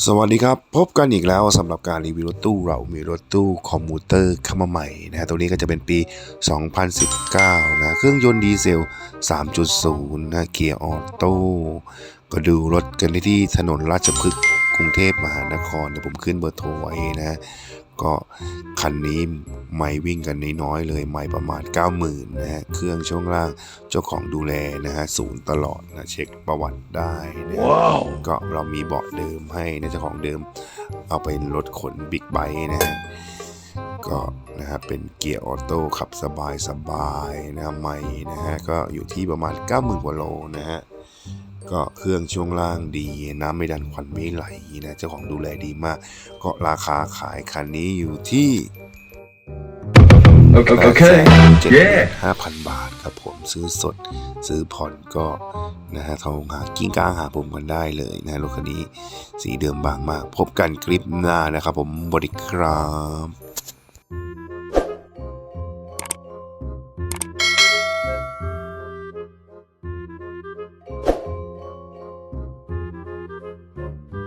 สวัสดีครับ พบกันอีกแล้วสำหรับการรีวิวรถตู้เรามีรถตู้คอมมูเตอร์เข้ามาใหม่นะฮะตัวนี้ก็จะเป็นปี 2019 นะ เครื่องยนต์ดีเซล 3.0 นะเกียร์ออโต้ก็ดูรถกันที่ถนนราชพฤกษ์กรุงเทพมหานครเดี๋ยวผมขึ้นเบอร์โทรไว้นะ ก็คันนี้ ไม่วิ่งกันน้อยๆเลยไม่ประมาณ 90,000นะฮะเครื่องช่วงล่างเจ้าของดูแลนะฮะศูนย์ตลอดนะเช็คประวัติได้นะฮะก็เรามีเบาะเดิมให้นะเจ้าของเดิม เอาเป็นรถขนบิ๊กไบค์นะฮะก็นะครับเป็นเกียร์ออโต้ขับสบายสบายนะไม่นะฮะก็อยู่ที่ประมาณ 90,000กว่าโลนะฮะก็เครื่องช่วงล่างดีน้ำไม่ดันควันไม่ไหลนะเจ้าของดูแลดีมาก ก็ราคาขายคันนี้อยู่ที่ Okay. okay. เจ็ด Yeah. ห้าพันบาทครับผมซื้อสดซื้อผ่อนก็นะฮะโทรหากิ้งก้างหาผมกันได้เลยนะรถคันนี้สีเดิมบางมาก พบกันคลิปหน้านะครับผมบริครับ